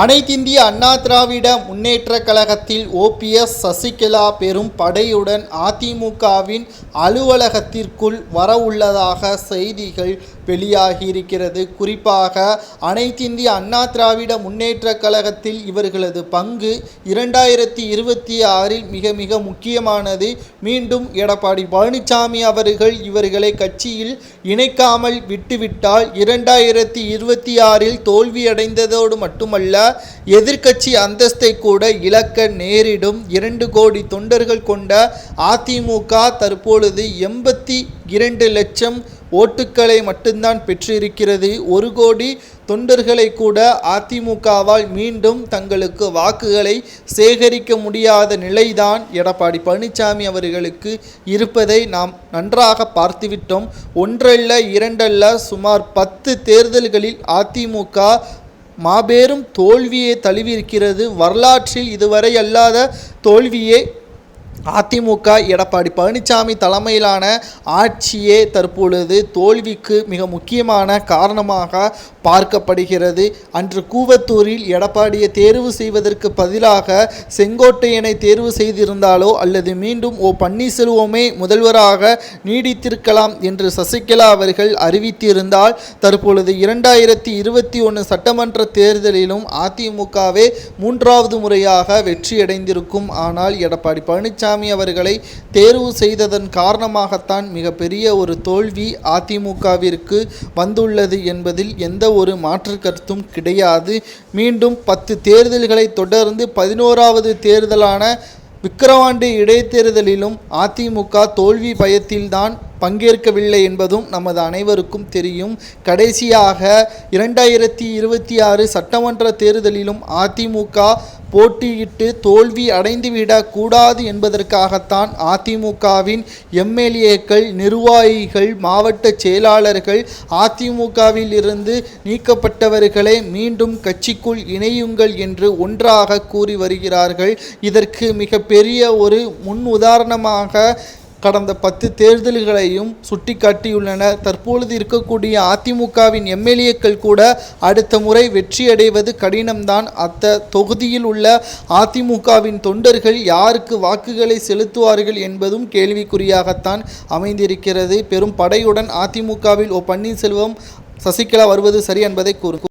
அனைத்திந்திய அண்ணா திராவிட முன்னேற்றக் கழகத்தில் ஓபிஎஸ் சசிகலா பெரும் படையுடன் அதிமுகவின் அலுவலகத்திற்குள் வரவுள்ளதாக செய்திகள் வெளியாகியிருக்கிறது. குறிப்பாக அனைத்திந்திய அண்ணா திராவிட முன்னேற்றக் கழகத்தில் இவர்களது பங்கு இரண்டாயிரத்தி இருபத்தி ஆறில் மிக மிக முக்கியமானது. மீண்டும் எடப்பாடி பழனிசாமி அவர்கள் இவர்களை கட்சியில் இணைக்காமல் விட்டுவிட்டால் இரண்டாயிரத்தி இருபத்தி ஆறில் தோல்வியடைந்ததோடு மட்டுமல்ல எதிர்க்கட்சி அந்தஸ்தை கூட இழக்க நேரிடும். இரண்டு கோடி தொண்டர்கள் கொண்ட அதிமுக தற்பொழுது எண்பத்தி இரண்டு லட்சம் ஓட்டுக்களை மட்டும்தான் பெற்றிருக்கிறது. ஒரு கோடி தொண்டர்களை கூட அதிமுகவால் மீண்டும் தங்களுக்கு வாக்குகளை சேகரிக்க முடியாத நிலைதான் எடப்பாடி பழனிசாமி அவர்களுக்கு இருப்பதை நாம் நன்றாக பார்த்துவிட்டோம். ஒன்றல்ல இரண்டல்ல சுமார் பத்து தேர்தல்களில் அதிமுக மாபெரும் தோல்வியை தழுவியிருக்கிறது. வரலாற்றில் இதுவரை அல்லாத தோல்வியே அதிமுக எடப்பாடி பழனிசாமி தலைமையிலான ஆட்சியே தற்பொழுது தோல்விக்கு மிக முக்கியமான காரணமாக பார்க்கப்படுகிறது. அன்று கூவத்தூரில் எடப்பாடியை தேர்வு செய்வதற்கு பதிலாக செங்கோட்டையனை தேர்வு செய்திருந்தாலோ அல்லது மீண்டும் ஓ பன்னீர்செல்வமே முதல்வராக நீடித்திருக்கலாம் என்று சசிகலா அவர்கள் அறிவித்திருந்தால் தற்பொழுது இரண்டாயிரத்தி இருபத்தி ஒன்று சட்டமன்ற தேர்தலிலும் அதிமுகவே மூன்றாவது முறையாக வெற்றியடைந்திருக்கும். ஆனால் எடப்பாடி பழனிசாமி அவர்களை தேர்வு செய்ததன் காரணமாகத்தான் மிகப்பெரிய ஒரு தோல்வி அதிமுகவிற்கு வந்துள்ளது என்பதில் எந்த ஒரு மாற்று கருத்தும் கிடையாது. மீண்டும் பத்து தேர்தல்களை தொடர்ந்து பதினோராவது தேர்தலான விக்கிரவாண்டி இடைத்தேர்தலிலும் அதிமுக தோல்வி பயத்தில்தான் பங்கேற்கவில்லை என்பதும் நமது அனைவருக்கும் தெரியும். கடைசியாக இரண்டாயிரத்தி இருபத்தி ஆறு சட்டமன்ற தேர்தலிலும் அதிமுக போட்டியிட்டு தோல்வி அடைந்துவிடக் கூடாது என்பதற்காகத்தான் அதிமுகவின் எம்எல்ஏக்கள் நிர்வாகிகள் மாவட்ட செயலாளர்கள் அதிமுகவில் இருந்து நீக்கப்பட்டவர்களை மீண்டும் கட்சிக்குள் இணையுங்கள் என்று ஒன்றாக கூறி வருகிறார்கள். இதற்கு மிகப்பெரிய ஒரு முன் உதாரணமாக கடந்த பத்து தேர்தல்களையும் சுட்டிக்காட்டியுள்ளனர். தற்பொழுது இருக்கக்கூடிய அதிமுகவின் எம்எல்ஏக்கள் கூட அடுத்த முறை வெற்றியடைவது கடினம்தான். அத்த தொகுதியில் உள்ள அதிமுகவின் தொண்டர்கள் யாருக்கு வாக்குகளை செலுத்துவார்கள் என்பதும் கேள்விக்குறியாகத்தான் அமைந்திருக்கிறது. பெரும் படையுடன் அதிமுகவில் ஓ பன்னீர்செல்வம் சசிகலா வருவது சரி என்பதை கூறு